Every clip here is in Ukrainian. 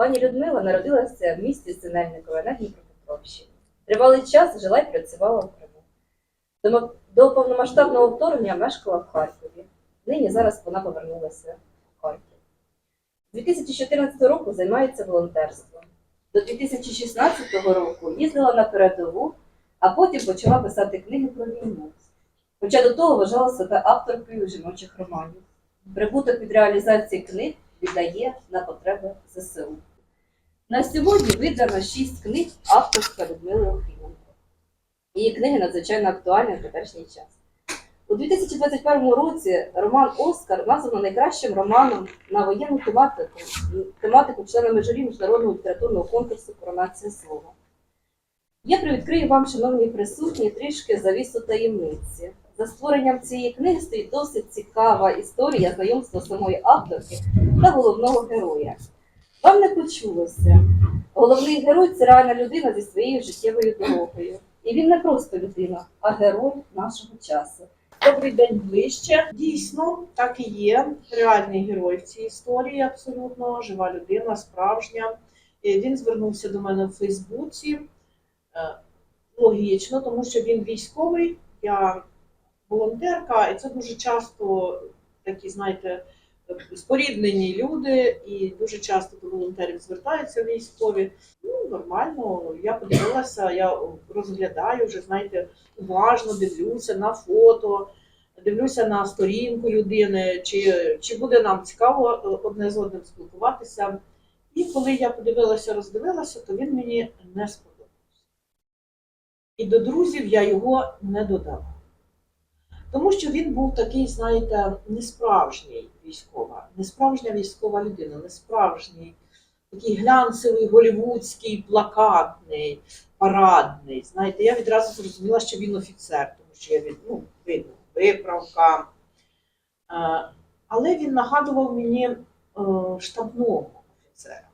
Пані Людмила народилася в місті Синельникове на Дніпропетровщині. Тривалий час жила і працювала в Криму. До повномасштабного вторгнення мешкала в Харкові. Нині зараз вона повернулася в Харків. З 2014 року займається волонтерством. До 2016 року їздила на передову, а потім почала писати книги про війну. Хоча до того вважала себе авторкою жіночих романів. Прибуток від реалізації книг віддає на потреби ЗСУ. На сьогодні видано шість книг авторства Людмили Охріменко. Її книги надзвичайно актуальні в теперішній час. У 2021 році роман Оскар названо найкращим романом на воєнну тематику, тематику членами журі міжнародного літературного конкурсу Коронація слова. Я привідкрию вам, шановні присутні, трішки завісу таємниці. За створенням цієї книги стоїть досить цікава історія знайомства самої авторки та головного героя. Вам не почулося. Головний герой це реальна людина зі своєю життєвою дорогою. І він не просто людина, а герой нашого часу. Добрий день ближче. Дійсно, так і є. Реальний герой в цій історії, абсолютно жива людина, справжня. Він звернувся до мене в Фейсбуці. Е, Логічно, тому що він військовий, я волонтерка, і це дуже часто такі, знаєте, споріднені люди, і дуже часто до волонтерів звертаються військові. Ну, нормально, я подивилася, я розглядаю вже, знаєте, уважно дивлюся на фото, дивлюся на сторінку людини, чи, чи буде нам цікаво е, одне з одним спілкуватися. І коли я подивилася, роздивилася, то він мені не сподобався. І до друзів я його не додала. Тому що він був такий, знаєте, несправжній військова, несправжня військова людина, несправжній, такий глянцевий, голівудський, плакатний, парадний. Знаєте, я відразу зрозуміла, що він офіцер, тому що я від, ну, видно, виправка. Е, Але він нагадував мені е, штабного офіцера.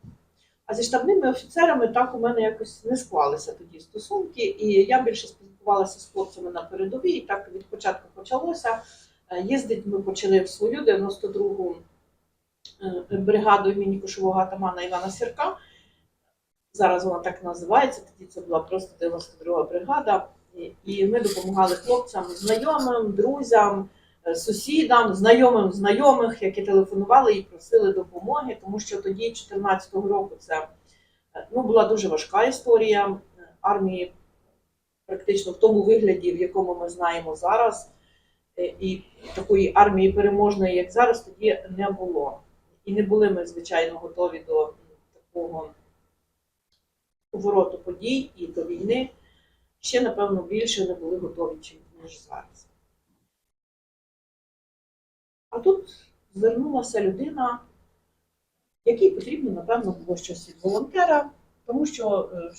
А зі штабними офіцерами так у мене якось не склалися тоді стосунки, і я більше спілкувалася з хлопцями на передовій, і так від початку почалося. Е, Їздить ми почали в свою 92-гу е, бригаду імені кошового атамана Івана Сірка. Зараз вона так називається, тоді це була просто 92-га бригада. І- ми допомагали хлопцям, знайомим, друзям, е, сусідам, знайомим знайомих, які телефонували і просили допомоги, тому що тоді, 14-го року, це ну, була дуже важка історія армії, практично в тому вигляді, в якому ми знаємо зараз. Е, І такої армії переможної, як зараз, тоді не було. І не були ми, звичайно, готові до такого повороту подій і до війни. Ще, напевно, більше не були готові, ніж зараз. А тут звернулася людина, якій потрібно, напевно, було щось від волонтера, тому що е,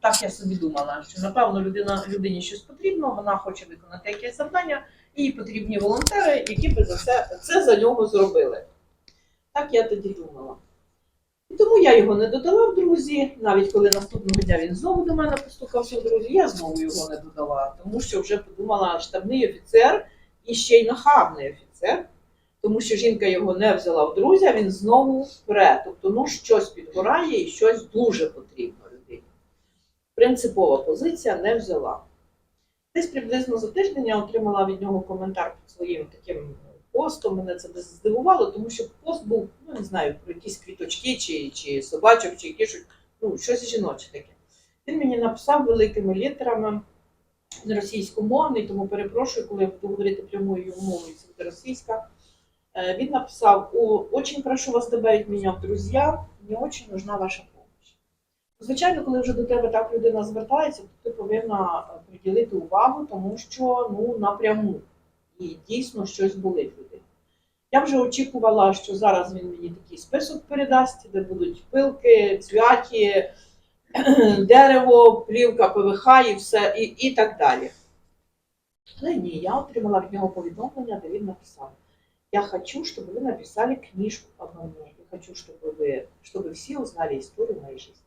так я собі думала, що напевно людина, людині щось потрібно, вона хоче виконати якесь завдання, і потрібні волонтери, які би за це, це за нього зробили. Так я тоді думала. І тому я його не додала в друзі. Навіть коли наступного дня він знову до мене постукався в друзі, я знову його не додала, тому що вже подумала штабний офіцер і ще й нахабний офіцер, тому що жінка його не взяла в друзі, а він знову пре. Тобто, ну щось підгорає і щось дуже потрібно людині. Принципова позиція не взяла. Десь приблизно за тиждень я отримала від нього коментар під своїм таким постом. Мене це здивувало, тому що пост був, ну не знаю, про якісь квіточки чи, чи собачок, чи якісь ну, щось жіноче таке. Він мені написав великими літерами російськомовний, тому перепрошую, коли я буду говорити прямою мовою, це буде російська. Е, Він написав: «О, очень прошу вас добавить меня в друзья, мені очень нужна ваша. Звичайно, коли вже до тебе так людина звертається, то ти повинна е, приділити увагу, тому що ну напряму і дійсно щось болить людину. Я вже очікувала, що зараз він мені такий список передасть, де будуть пилки, цвяхи, дерево, плівка ПВХ і все, і, і так далі. Але ні, я отримала від нього повідомлення, де він написав: Я хочу, щоб ви написали книжку обо мне. Я хочу, щоб ви, щоб всі узнали історію моєї життя.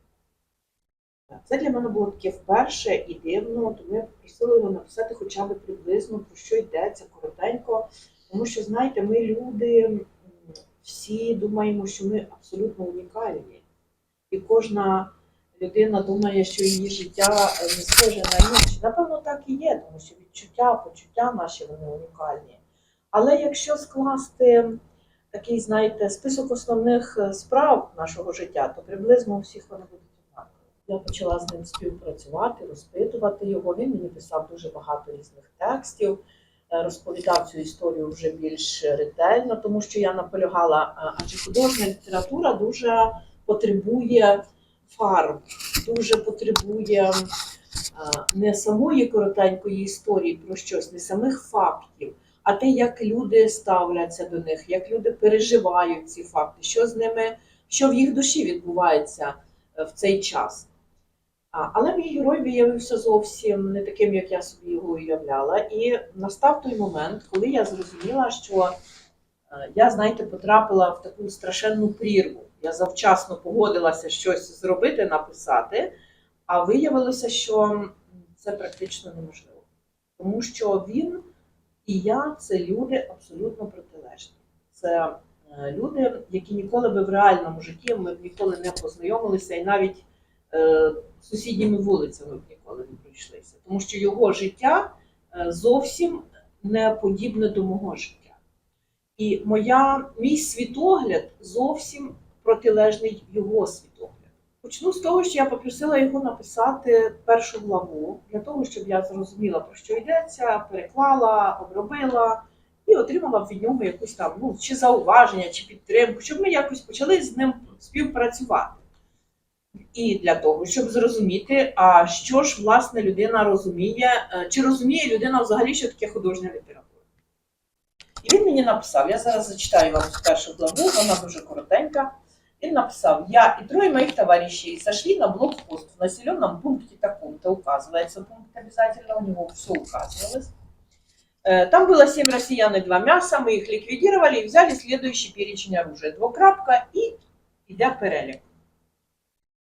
Це для мене було таке вперше і дивно, тому я попросила його написати хоча б приблизно про що йдеться коротенько. Тому що, знаєте, ми люди всі думаємо, що ми абсолютно унікальні. і кожна людина думає, що її життя е, не схоже на інше. Напевно, так і є, тому що відчуття, почуття наші вони унікальні. Але якщо скласти такий, знаєте, список основних е, справ нашого життя, то приблизно у всіх вони будуть. Я почала з ним співпрацювати, розпитувати його. Він мені писав дуже багато різних текстів, е, розповідав цю історію вже більш ретельно, тому що я наполягала, адже художня література дуже потребує фарб, дуже потребує е, не самої коротенької історії про щось, не самих фактів, а те, як люди ставляться до них, як люди переживають ці факти, що з ними, що в їх душі відбувається е, в цей час. Але мій герой виявився зовсім не таким, як я собі його уявляла. І настав той момент, коли я зрозуміла, що е, я, знаєте, потрапила в таку страшенну прірву. Я завчасно погодилася щось зробити, написати, а виявилося, що це практично неможливо. Тому що він і я це люди абсолютно протилежні. Це е, люди, які ніколи би в реальному житті ми б ніколи не познайомилися, і навіть е, сусідніми вулицями б ніколи не пройшлися. Тому що його життя е, зовсім не подібне до мого життя. І моя, мій світогляд зовсім протилежний його світогляду. Почну з того, що я попросила його написати першу главу для того, щоб я зрозуміла, про що йдеться, переклала, обробила і отримала від нього якусь там ну, чи зауваження, чи підтримку, щоб ми якось почали з ним співпрацювати І для того, щоб зрозуміти, а що ж власне людина розуміє, е, чи розуміє людина взагалі, що таке художня література. І він мені написав: я зараз зачитаю вам цю першу главу, вона дуже коротенька. Він написав: Я и трое моих товарищей сошли на блокпост в населенном пункте таком-то, указывается пункт обязательно, у него все указывалось. Э, Там было семь россиян и два мяса, мы их ликвидировали и взяли следующий перечень оружия. Двокрапка і іде перелік.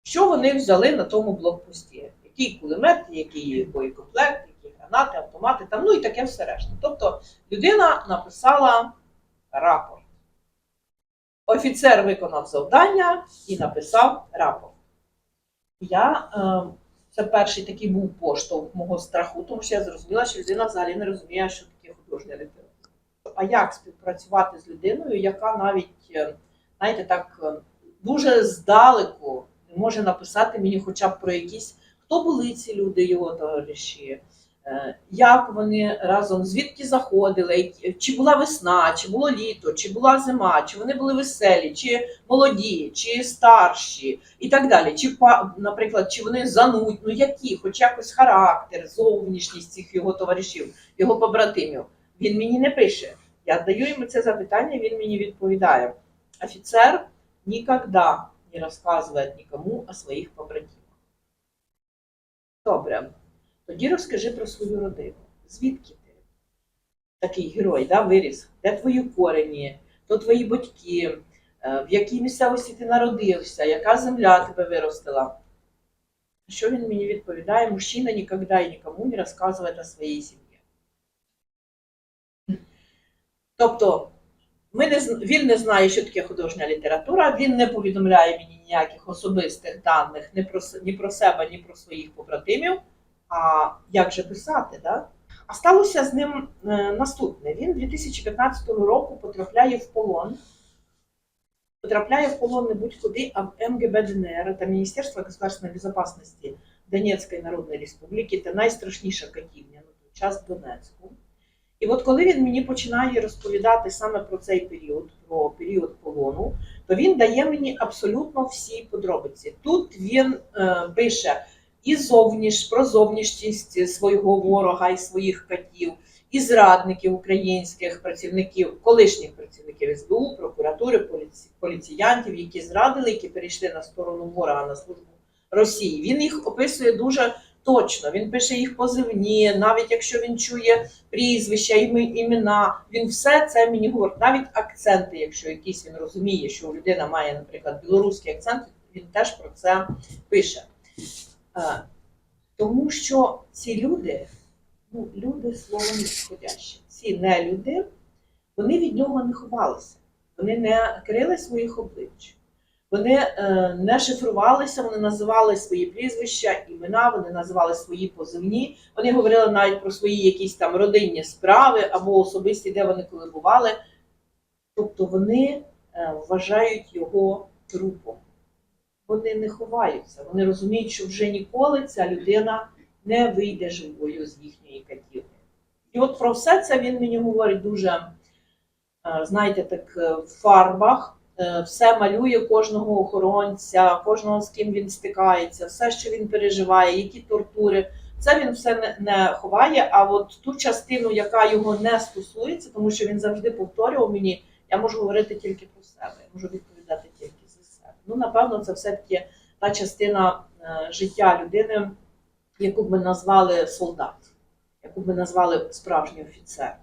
Що вони взяли на тому блокпості? Який кулемет, який боєкомплект, які гранати, автомати, там, ну і таке все решта. Тобто людина написала рапорт. Офіцер виконав завдання і написав рапорт. Я, е, це перший такий був поштовх мого страху, тому що я зрозуміла, що людина взагалі не розуміє, що таке художня література. А як співпрацювати з людиною, яка навіть, е, знаєте, так е, дуже здалеку може написати мені хоча б про якісь, хто були ці люди, його товариші, Е, як вони разом звідки заходили, чи була весна, чи було літо, чи була зима, чи вони були веселі, чи молоді, чи старші, і так далі. Чи наприклад, чи вони занудь, ну які, хоч якось характер, зовнішність цих його товаришів, його побратимів. Він мені не пише. Я даю йому це запитання, він мені відповідає. Офіцер ніколи не розказує нікому о своїх побратимах. Добре. Тоді розкажи про свою родину. Звідки ти? Такий герой, да, виріс? Де твої корені, хто твої батьки, е, в якій місцевості ти народився, яка земля тебе виростила? Що він мені відповідає? Мужчина ніколи і нікому не розказує о своїй сім'ї. Тобто, ми не, він не знає, що таке художня література, він не повідомляє мені ніяких особистих даних ні про, ні про себе, ні про своїх побратимів. А як же писати, да? А сталося з ним е, наступне. Він 2015 року потрапляє в полон. Потрапляє в полон не будь-куди, а в МГБ ДНР та Міністерство государственної безопасности Донецької Народної Республіки та найстрашніша катівня на той час Донецьку. І от коли він мені починає розповідати саме про цей період, про період полону, то він дає мені абсолютно всі подробиці. Тут він е, пише і зовніш, про зовнішність свого ворога і своїх катів, і зрадників українських працівників, колишніх працівників СБУ, прокуратури, поліці, поліціянтів, які зрадили, які перейшли на сторону ворога на службу Росії. Він їх описує дуже точно. Він пише їх позивні, навіть якщо він чує прізвища, імена, він все це мені говорить. Навіть акценти, якщо якісь він розуміє, що людина має, наприклад, білоруський акцент, він теж про це пише. Е, Тому що ці люди, ну, люди словом підходящі, ці не люди, вони від нього не ховалися, вони не крили своїх облич. Вони е, не шифрувалися, вони називали свої прізвища, імена, вони називали свої позивні. Вони говорили навіть про свої якісь там родинні справи або особисті, де вони коли бували. Тобто вони е, вважають його трупом. Вони не ховаються, вони розуміють, що вже ніколи ця людина не вийде живою з їхньої катівни. І от про все це він мені говорить дуже, е, знаєте, так в фарбах, все малює кожного охоронця, кожного з ким він стикається, все, що він переживає, які тортури. Це він все не, не ховає. А от ту частину, яка його не стосується, тому що він завжди повторював мені, я можу говорити тільки про себе, я можу відповідати тільки за себе. Ну, напевно, це все-таки та частина е, життя людини, яку б ми назвали солдат, яку б ми назвали справжній офіцер,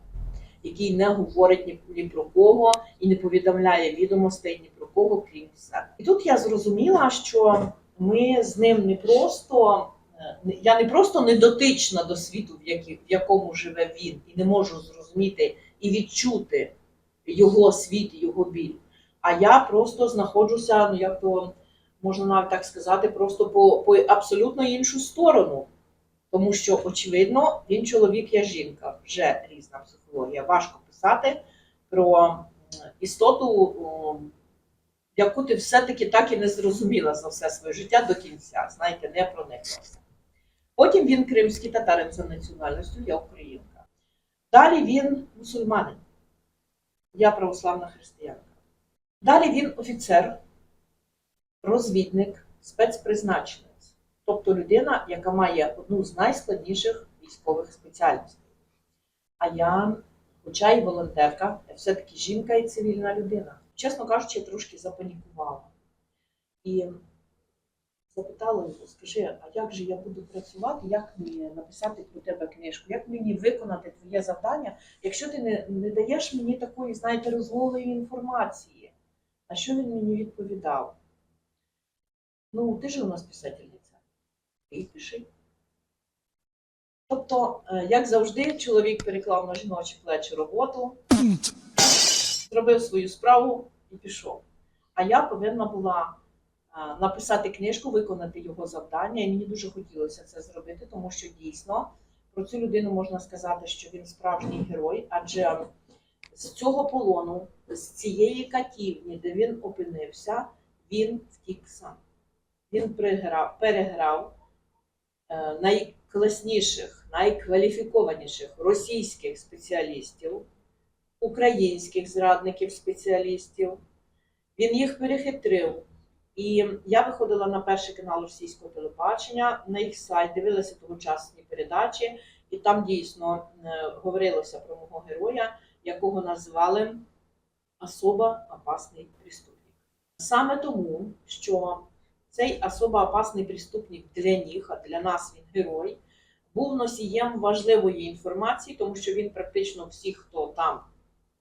який не говорить ні, ні про кого і не повідомляє відомостей ні про кого, крім себе. І тут я зрозуміла, що ми з ним не просто. е, Я не просто не дотична до світу, в, який- в якому живе він, і не можу зрозуміти і відчути його світ, його біль. А я просто знаходжуся, ну як то можна навіть так сказати, просто по, по абсолютно іншу сторону. Тому що, очевидно, він чоловік, я жінка, вже різна психологія. Важко писати про істоту, яку ти все-таки так і не зрозуміла за все своє життя до кінця. Знаєте, не прониклася. Потім він кримський татарин за національністю, я українка. Далі він мусульманин. Я православна християнка. Далі він офіцер, розвідник, спецпризначенець, тобто людина, яка має одну з найскладніших військових спеціальностей. А я, хоча й волонтерка, я все-таки жінка і цивільна людина. Чесно кажучи, трошки запанікувала. І запитала його, скажи, а як же я буду працювати, як мені написати про тебе книжку, як мені виконати твоє завдання, якщо ти не, не даєш мені такої, знаєте, розголої інформації? На що він мені відповідав? Ну, ти ж у нас писательниця. Й пиши. Тобто, е, як завжди, чоловік переклав на жіночі плечі роботу, зробив свою справу і пішов. А я повинна була е, написати книжку, виконати його завдання. І мені дуже хотілося це зробити, тому що дійсно про цю людину можна сказати, що він справжній герой, адже з цього полону, з цієї катівні, де він опинився, він втік сам. Він переграв е, найкласніших, найкваліфікованіших російських спеціалістів, українських зрадників спеціалістів. Він їх перехитрив. І я виходила на перший канал російського телебачення, на їх сайт, дивилася тогочасні передачі, і там дійсно е, говорилося про мого героя, якого називали особо опасний преступник. Саме тому, що цей особо опасний преступник для них, а для нас він герой, був носієм важливої інформації, тому що він практично всіх, хто там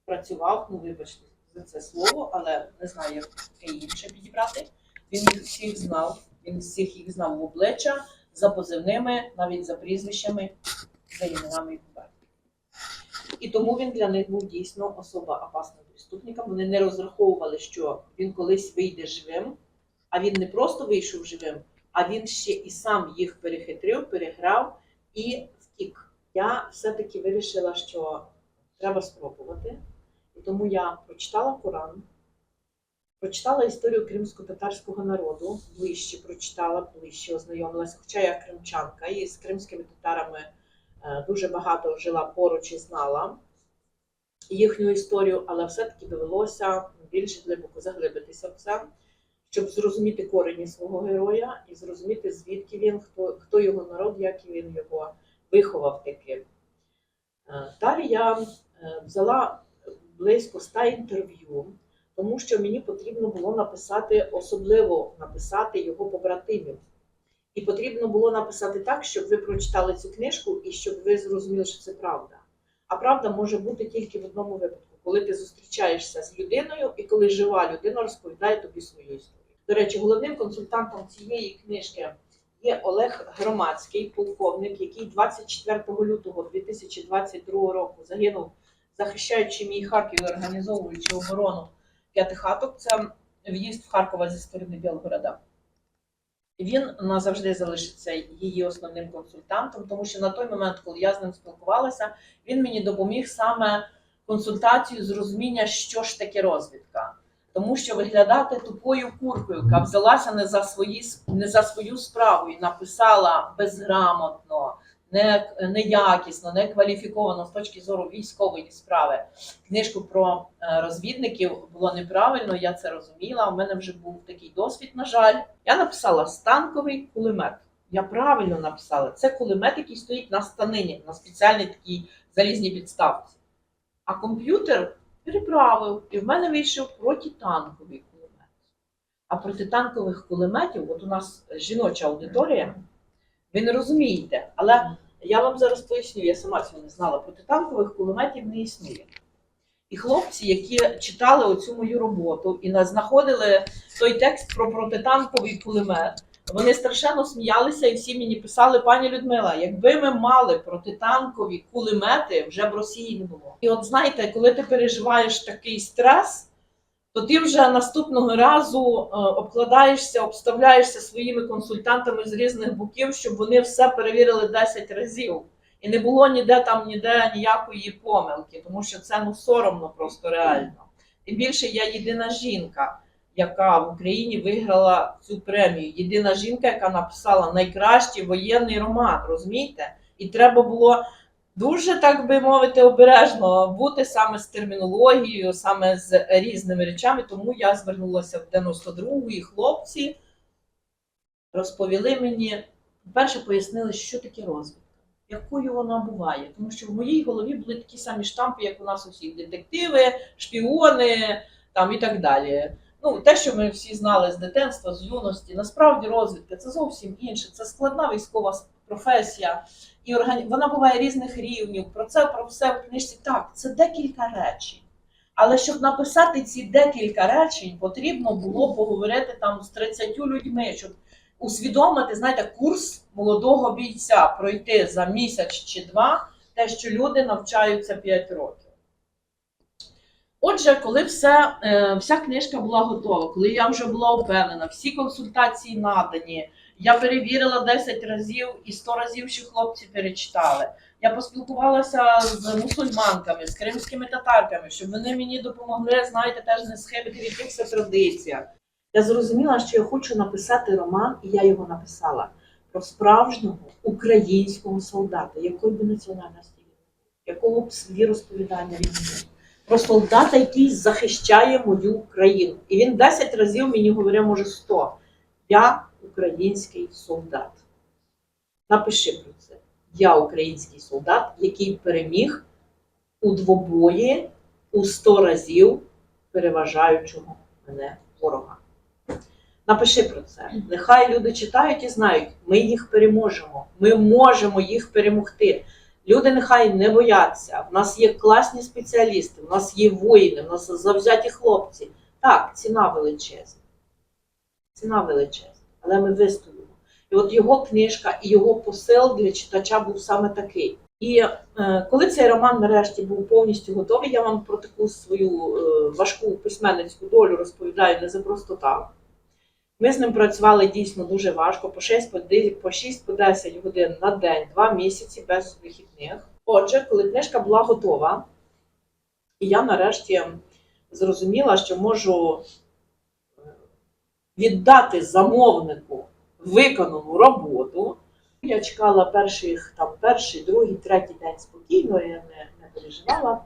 працював, ну вибачте за це слово, але не знаю, як інше підібрати. Він всіх знав, він всіх їх знав в обличчя за позивними, навіть за прізвищами, за іменами і. І тому він для них був дійсно особа опасним преступником. Вони не розраховували, що він колись вийде живим, а він не просто вийшов живим, а він ще і сам їх перехитрив, переграв і втік. Я все-таки вирішила, що треба спробувати. І тому я прочитала Коран, прочитала історію кримсько-татарського народу, ближче прочитала, ближче ознайомилася, хоча я кримчанка і з кримськими татарами е, дуже багато жила поруч і знала їхню історію, але все-таки довелося більш глибоко заглибитися в це, щоб зрозуміти корені свого героя і зрозуміти, звідки він, хто, хто його народ, як він його виховав таким. Е, Далі я е, взяла близько 100 інтерв'ю, тому що мені потрібно було написати, особливо написати його побратимів. І потрібно було написати так, щоб ви прочитали цю книжку і щоб ви зрозуміли, що це правда. А правда може бути тільки в одному випадку, коли ти зустрічаєшся з людиною і коли жива людина розповідає тобі свою історію. До речі, головним консультантом цієї книжки є Олег Громадський, полковник, який 24 лютого 2022 року загинув захищаючи мій Харків організовуючи оборону п'ятихаток, це в'їзд в Харкова зі сторони Білгорода. Він назавжди залишиться її основним консультантом, тому що на той момент, коли я з ним спілкувалася, він мені допоміг саме консультацію з розуміння, що ж таке розвідка. Тому що виглядати тупою куркою, яка взялася не за свої не за свою справу і написала безграмотно, не, неякісно, не кваліфіковано з точки зору військової справи. Книжку про е, розвідників було неправильно, я це розуміла. У мене вже був такий досвід, на жаль. Я написала станковий кулемет. Я правильно написала. Це кулемет, який стоїть на станині, на спеціальній такій залізній підставці. А комп'ютер переправив, і в мене вийшов протитанковий кулемет. А протитанкових кулеметів, от у нас жіноча аудиторія, ви не розумієте, але я вам зараз поясню, я сама цього не знала. Протитанкових кулеметів не існує. І хлопці, які читали оцю мою роботу і знаходили той текст про протитанковий кулемет, вони страшенно сміялися і всі мені писали, пані Людмила, якби ми мали протитанкові кулемети, вже б Росії не було. І от знаєте, коли ти переживаєш такий стрес, то ти вже наступного разу е, обкладаєшся, обставляєшся своїми консультантами з різних боків, щоб вони все перевірили 10 разів. І не було ніде там ніде ніякої помилки, тому що це ну соромно просто реально. Тим більше я єдина жінка, яка в Україні виграла цю премію. Єдина жінка, яка написала найкращий воєнний роман, розумієте? І треба було дуже, так би мовити, обережно бути саме з термінологією, саме з різними речами. Тому я звернулася в 92-гу, і хлопці розповіли мені, перше пояснили, що таке розвідка. Якою вона буває, тому що в моїй голові були такі самі штампи, як у нас усіх детективи, шпіони там і так далі. Ну, те, що ми всі знали з дитинства, з юності, насправді розвідка це зовсім інше. Це складна військова професія, і органі... вона буває різних рівнів. Про це про все в книжці. Так, це декілька речень. Але щоб написати ці декілька речень, потрібно було поговорити там з 30 людьми, щоб усвідомити, знаєте, курс молодого бійця пройти за місяць чи два, те, що люди навчаються 5 років. Отже, коли все, е, вся книжка була готова, коли я вже була впевнена, всі консультації надані, я перевірила 10 разів і 100 разів, що хлопці перечитали. Я поспілкувалася з мусульманками, з кримськими татарками, щоб вони мені допомогли, знаєте, теж не схибити в якихось традиціях. Я зрозуміла, що я хочу написати роман, і я його написала про справжнього українського солдата, якої би національності якого б віросповідання він був. Про солдата, який захищає мою країну. І він 10 разів мені говорив, може 100. Я український солдат. Напиши про це. Я український солдат, який переміг у двобої у 100 разів переважаючого мене ворога. Напиши про це. Нехай люди читають і знають, ми їх переможемо. Ми можемо їх перемогти. Люди нехай не бояться. В нас є класні спеціалісти, в нас є воїни, в нас завзяті хлопці. Так, ціна величезна. Ціна величезна, але ми вистоїмо. І от його книжка і його посил для читача був саме такий. І е, коли цей роман нарешті був повністю готовий, я вам про таку свою е, важку письменницьку долю розповідаю не за просто так. Ми з ним працювали дійсно дуже важко, по 6 по 10, по 6 по 10 годин на день, 2 місяці без вихідних. Отже, коли книжка була готова, і я нарешті зрозуміла, що можу е, віддати замовнику виконану роботу. Я чекала перших там перший, другий, третій день спокійно, я не, не переживала,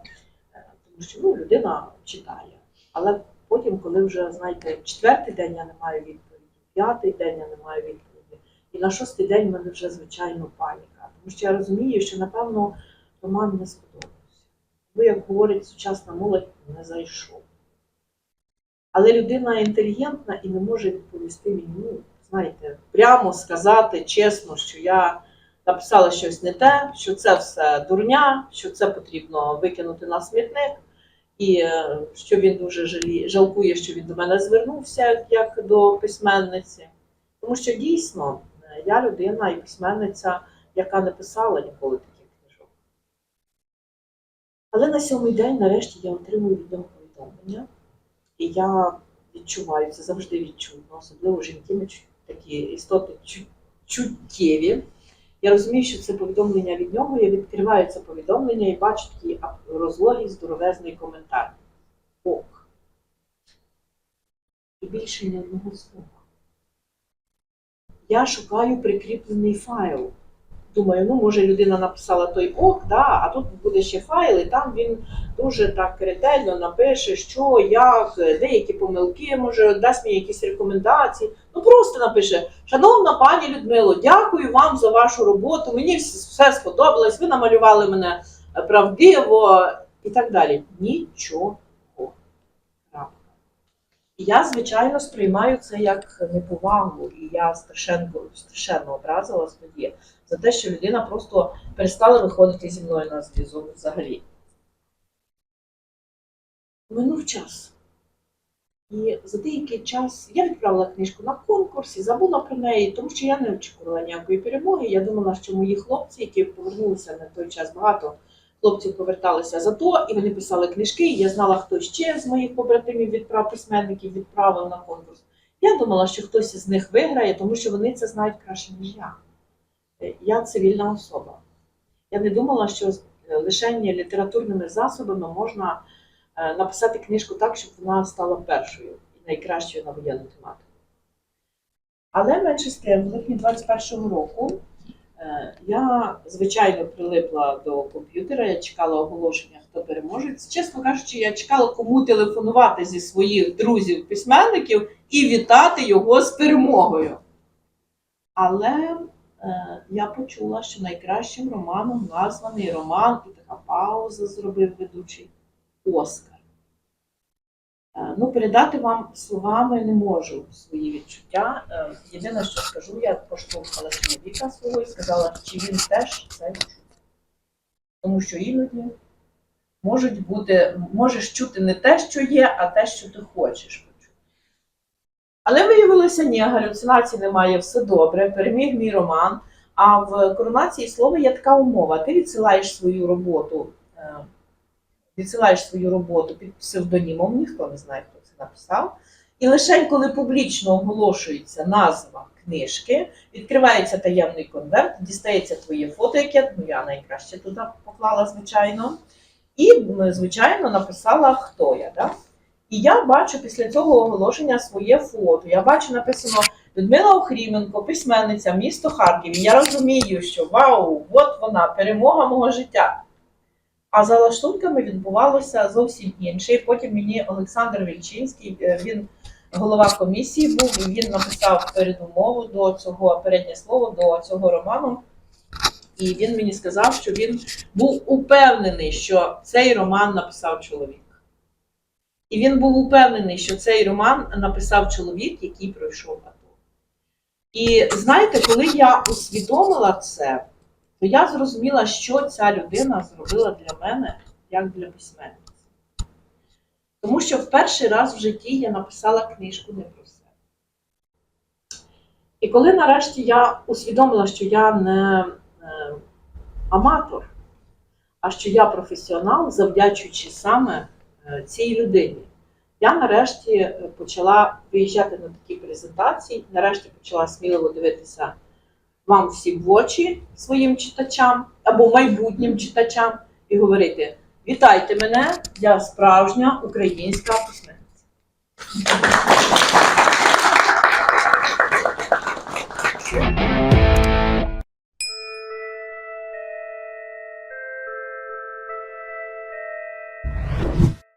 е, тому що ну, людина читає. Але потім, коли вже знаєте, четвертий день я не маю відповіді, п'ятий день я не маю відповіді, і на шостий день в мене вже звичайно паніка. Тому що я розумію, що напевно роман не сподобався. Бо, як говорить сучасна молодь, не зайшов. Але людина інтелігентна і не може відповісти мені, ну, знаєте, прямо сказати чесно, що я написала щось не те, що це все дурня, що це потрібно викинути на смітник, і е, що він дуже жалкує, що він до мене звернувся як до письменниці. Тому що дійсно е, я людина і письменниця, яка не писала ніколи таких книжок. Але на сьомий день, нарешті, я отримую від нього повідомлення. І я відчуваю, це завжди відчутно, особливо жінки такі істоти чу- чуттєві. Я розумію, що це повідомлення від нього, я відкриваю це повідомлення і бачу такий розлогий здоровезний коментар. Ок. І більше ні одного слова. Я шукаю прикріплений файл. Думаю, ну може людина написала той ок, да, а тут буде ще файл, і там він дуже так ретельно напише, що, як, деякі помилки, може, дасть мені якісь рекомендації. Ну просто напише: Шановна пані Людмило, дякую вам за вашу роботу. Мені все сподобалось, ви намалювали мене е, правдиво і так далі. Нічого. Я, звичайно, сприймаю це як неповагу, і я страшенно, страшенно образилась тоді за те, що людина просто перестала виходити зі мною на зв'язок взагалі. Минув час. І за деякий час я відправила книжку на конкурс і забула про неї, тому що я не очікувала ніякої перемоги. Я думала, що мої хлопці, які повернулися на той час, багато хлопців поверталися за то, і вони писали книжки. Я знала, хто ще з моїх побратимів відправ письменників відправив на конкурс. Я думала, що хтось із них виграє, тому що вони це знають краще, ніж я. Е, Я цивільна особа. Я не думала, що е, лише літературними засобами можна е, написати книжку так, щоб вона стала першою і найкращою на воєнну тематику. Але менше з тим, в липні 21-го року я, звичайно, прилипла до комп'ютера, я чекала оголошення, хто переможе. Чесно кажучи, я чекала, кому телефонувати зі своїх друзів-письменників і вітати його з перемогою. Але е, я почула, що найкращим романом названий роман, і така пауза зробив ведучий Оскар. Е, Ну, передати вам словами не можу свої відчуття. Е, Єдине, що скажу, я поштовхала чоловіка свого і сказала, чи він теж це чув. Тому що іноді можуть бути, можеш чути не те, що є, а те, що ти хочеш. Але виявилося, ні, галюцинацій немає, все добре, переміг мій роман. А в коронації слова є така умова: ти відсилаєш свою роботу, е, відсилаєш свою роботу під псевдонімом, ніхто не знає, хто це написав. І лише коли публічно оголошується назва книжки, відкривається таємний конверт, дістається твоє фото, яке ну, я найкраще туди поклала, звичайно. І, звичайно, написала, хто я. Да? І я бачу після цього оголошення своє фото. Я бачу написано Людмила Охріменко, письменниця, місто Харків. Я розумію, що вау, от вона, перемога мого життя. А за лаштунками відбувалося зовсім інше. І потім мені Олександр Вільчинський, е, він голова комісії був, і він написав передумову до цього переднє слово до цього роману. І він мені сказав, що він був упевнений, що цей роман написав чоловік. І він був упевнений, що цей роман написав чоловік, який пройшов АТО. І знаєте, коли я усвідомила це, то я зрозуміла, що ця людина зробила для мене як для письменниці. Тому що в перший раз в житті я написала книжку не про себе. І коли нарешті я усвідомила, що я не е, аматор, а що я професіонал, завдячуючи саме е, цій людині, я нарешті е, почала виїжджати на такі презентації, нарешті почала сміливо дивитися вам всім в очі своїм читачам або майбутнім читачам і говорити: Вітайте мене, я справжня українська письменниця.